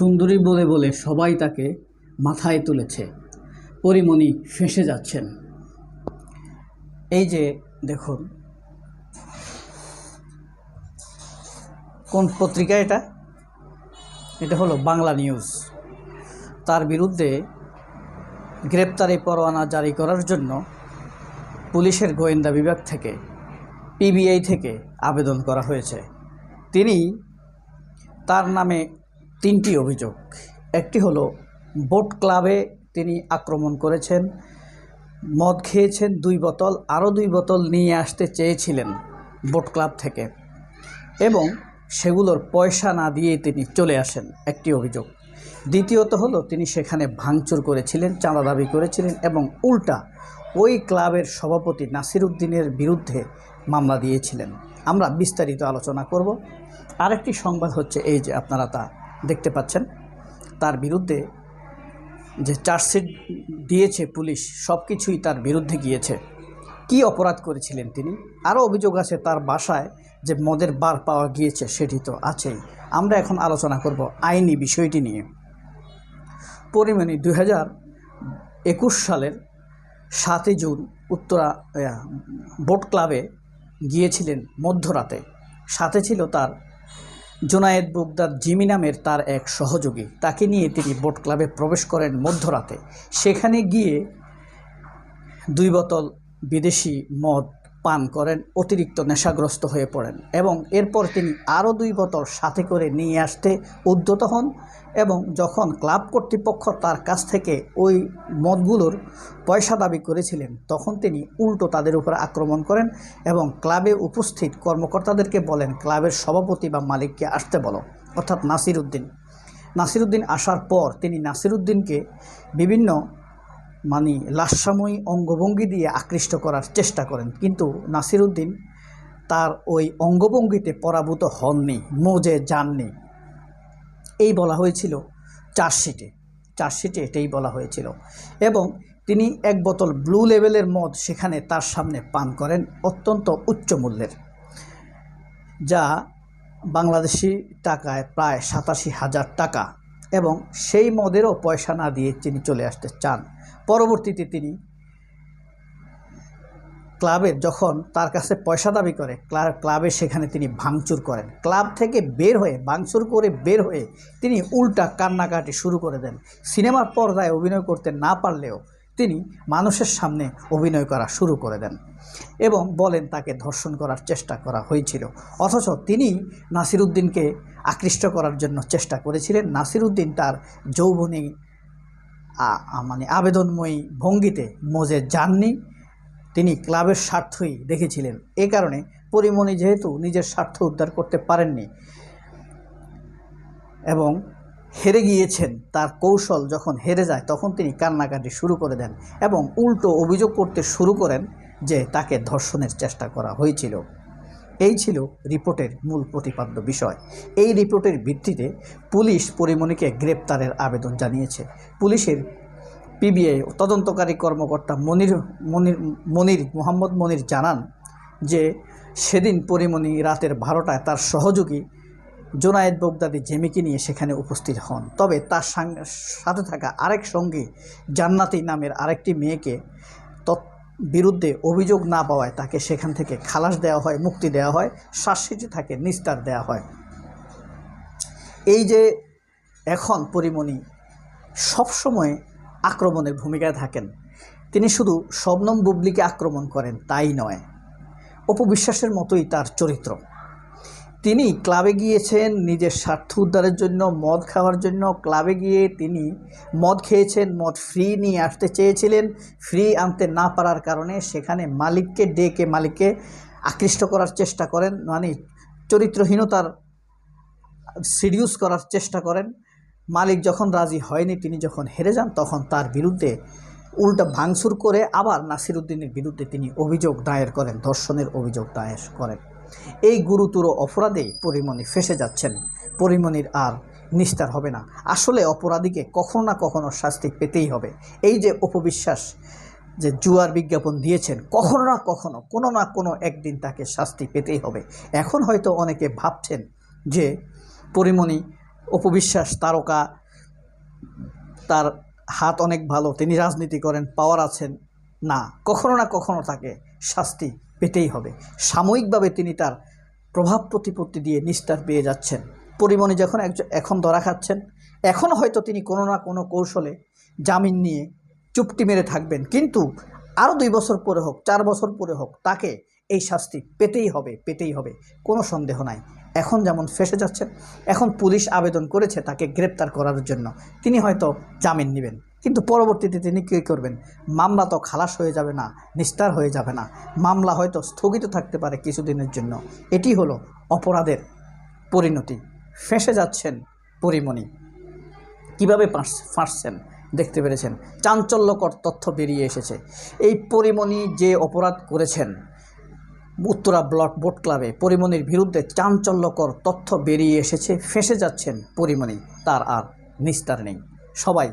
সুন্দরী বলে বলে সবাই তাকে মাথায় তুলেছে। পরিমণি ফেঁসে যাচ্ছেন। এই যে দেখুন। কোন পত্রিকা এটা? এটা হলো বাংলা নিউজ। তার বিরুদ্ধে গ্রেপ্তারি পরোয়ানা জারি করার জন্য পুলিশের গোয়েন্দা বিভাগ থেকে পিবিআই থেকে আবেদন করা হয়েছে। তিনি তার নামে তিনটি অভিযোগ। একটি হলো, বোট ক্লাবে তিনি আক্রমণ করেছেন, মদ খেয়েছেন, দুই বোতল, আরও দুই বোতল নিয়ে আসতে চেয়েছিলেন বোট ক্লাব থেকে এবং সেগুলোর পয়সা না দিয়ে তিনি চলে আসেন, একটি অভিযোগ। দ্বিতীয়ত হলো, তিনি সেখানে ভাঙচুর করেছিলেন, চাঁদা দাবি করেছিলেন এবং উল্টা ওই ক্লাবের সভাপতি নাসির উদ্দিনের বিরুদ্ধে মামলা দিয়েছিলেন। আমরা বিস্তারিত আলোচনা করব। আরেকটি সংবাদ হচ্ছে এই যে আপনারা তা দেখতে পাচ্ছেন। তার বিরুদ্ধে যে চার্জশিট দিয়েছে পুলিশ সব কিছুই তার বিরুদ্ধে গিয়েছে। কি অপরাধ করেছিলেন তিনি? আরও অভিযোগ আছে তার বাসায় যে মদের বার পাওয়া গিয়েছে, সেটি তো আছেই। আমরা এখন আলোচনা করব আইনি বিষয়টি নিয়ে। পরিমাণী দুই হাজার একুশ সালের সাতই জুন উত্তরা বোট ক্লাবে গিয়েছিলেন মধ্যরাতে। সাথে ছিল তার জোনায়েদ বুকদার জিমি নামের তার এক সহযোগী। তাকে নিয়ে তিনি বোট ক্লাবে প্রবেশ করেন মধ্যরাতে। সেখানে গিয়ে দুই বোতল বিদেশি মদ পান করেন, অতিরিক্ত নেশাগ্রস্ত হয়ে পড়েন এবং এরপর তিনি আরও দুই বোতল সাথে করে নিয়ে আসতে উদ্যত হন এবং যখন ক্লাব কর্তৃপক্ষ তার কাছ থেকে ওই মদগুলোর পয়সা দাবি করেছিলেন, তখন তিনি উল্টো তাদের উপর আক্রমণ করেন এবং ক্লাবে উপস্থিত কর্মকর্তাদেরকে বলেন, ক্লাবের সভাপতি বা মালিককে আসতে বলো। অর্থাৎ নাসির উদ্দিন। নাসির উদ্দিন আসার পর তিনি নাসির উদ্দিনকে বিভিন্ন মানে লাস্যাময়ী অঙ্গভঙ্গি দিয়ে আকৃষ্ট করার চেষ্টা করেন। কিন্তু নাসিরুদ্দিন তার ওই অঙ্গভঙ্গিতে পরাভূত হননি, মোজে যাননি। এই বলা হয়েছিল চার্জশিটে। চার্জশিটে এটাই বলা হয়েছিল। এবং তিনি এক বোতল ব্লু লেভেলের মদ সেখানে তার সামনে পান করেন, অত্যন্ত উচ্চ মূল্যের যা বাংলাদেশি টাকায় প্রায় সাতাশি হাজার টাকা। এবং সেই মদেরও পয়সা না দিয়ে তিনি চলে আসতে চান। পরবর্তীতে তিনি ক্লাবের যখন তার কাছে পয়সা দাবি করে ক্লাবে সেখানে তিনি ভাঙচুর করেন। ক্লাব থেকে বের হয়ে, ভাঙচুর করে বের হয়ে তিনি উল্টা কান্নাকাটি শুরু করে দেন। সিনেমার পর্দায় অভিনয় করতে না পারলেও তিনি মানুষের সামনে অভিনয় করা শুরু করে দেন এবং বলেন তাকে ধর্ষণ করার চেষ্টা করা হয়েছিল। অথচ তিনি নাসিরুদ্দিনকে আকৃষ্ট করার জন্য চেষ্টা করেছিলেন। নাসিরুদ্দিন তার যৌবনী মানে আবেদনময়ী ভঙ্গিতে মজে যাননি। তিনি ক্লাবের স্বার্থই দেখেছিলেন। এ কারণে পরিমণি যেহেতু নিজের স্বার্থ উদ্ধার করতে পারেননি এবং হেরে গিয়েছেন, তার কৌশল যখন হেরে যায় তখন তিনি কান্নাকাটি শুরু করে দেন এবং উল্টো অভিযোগ করতে শুরু করেন যে তাকে ধর্ষণের চেষ্টা করা হয়েছিল। এই ছিল রিপোর্টের মূল প্রতিপাদ্য বিষয়। এই রিপোর্টের ভিত্তিতে পুলিশ পরিমণিকে গ্রেপ্তারের আবেদন জানিয়েছে। পুলিশের পিবিআই তদন্তকারী কর্মকর্তা মনির মনির মনির, মোহাম্মদ মনির জানান যে সেদিন পরিমণি রাতের বারোটায় তার সহযোগী জোনায়েদ বগদাদি জেমিকে নিয়ে সেখানে উপস্থিত হন। তবে তার সাথে থাকা আরেক সঙ্গী জান্নাতি নামের আরেকটি মেয়েকে বিরুদ্ধে অভিযোগ না পাওয়ায় তাকে সেখান থেকে খালাস দেওয়া হয়, মুক্তি দেওয়া হয় শাস্তিতে থাকে নিস্তার দেওয়া হয়। এই যে এখন পরিমণি সবসময় আক্রমণের ভূমিকায় থাকেন। তিনি শুধু শবনম বুবলিকে আক্রমণ করেন, তাই নয়। অপবিশ্বাসের মতোই তার চরিত্র। তিনি ক্লাবে গিয়েছেন, নিজের স্বার্থ উদ্ধারের জন্য, মদ খাওয়ার জন্য। ক্লাবে গিয়ে তিনি মদ খেয়েছেন, মদ ফ্রি নিয়ে আসতে চেয়েছিলেন। ফ্রি আনতে না পারার কারণে সেখানে মালিককে ডেকে মালিককে আকৃষ্ট করার চেষ্টা করেন মানে চরিত্রহীনতার সিডিউস করার চেষ্টা করেন। মালিক যখন রাজি হয়নি, তিনি যখন হেরে যান, তখন তার বিরুদ্ধে উল্টা ভাঙচুর করে আবার নাসিরুদ্দিনের বিরুদ্ধে তিনি অভিযোগ দায়ের করেন, ধর্ষণের অভিযোগ দায়ের করেন। এই গুরুতর অপরাধে পরিমণি ফেসে যাচ্ছেন। পরিমণির আর নিস্তার হবে না। আসলে অপরাধীকে কখনো না কখনো শাস্তি পেতেই হবে। এই যে অপবিশ্বাস যে জুয়ার বিজ্ঞাপন দিয়েছেন, কখনো না কখনো, কোনো না কোনো একদিন তাকে শাস্তি পেতেই হবে। এখন হয়তো অনেকে ভাবছেন যে পরিমণি অপবিশ্বাস তারকা, তার হাত অনেক ভালো, তিনি রাজনীতি করেন, পাওয়ার আছেন। না, কখনো না কখনো তাকে শাস্তি পেতেই হবে। সাময়িকভাবে তিনি তার প্রভাব প্রতিপত্তি দিয়ে নিস্তার পেয়ে যাচ্ছেন। পরিমণি যখন একজন, এখন ধরা খাচ্ছেন, এখন হয়তো তিনি কোনো না কোনো কৌশলে জামিন নিয়ে চুপটি মেরে থাকবেন। কিন্তু আরও দুই বছর পরে হোক, চার বছর পরে হোক, তাকে এই শাস্তি পেতেই হবে পেতেই হবে, কোনো সন্দেহ নাই। এখন যেমন ফেসে যাচ্ছেন, এখন পুলিশ আবেদন করেছে তাকে গ্রেপ্তার করার জন্য। তিনি হয়তো জামিন নেবেন। কিন্তু পরবর্তীতে তিনি কী করবেন? মামলা তো খালাস হয়ে যাবে না, নিস্তার হয়ে যাবে না। মামলা হয়তো স্থগিত থাকতে পারে কিছুদিনের জন্য। এটি হলো অপরাধের পরিণতি। ফেঁসে যাচ্ছেন পরিমণি। কীভাবে ফাঁস- ফাঁসছেন? দেখতে পেরেছেন। চাঞ্চল্যকর তথ্য বেরিয়ে এসেছে। এই পরিমণি যে অপরাধ করেছেন, উত্তরা ব্লক বোট ক্লাবে পরিমণির বিরুদ্ধে চাঞ্চল্যকর তথ্য বেরিয়ে এসেছে। ফেঁসে যাচ্ছেন পরিমণি। তার আর নিস্তার নেই। সবাই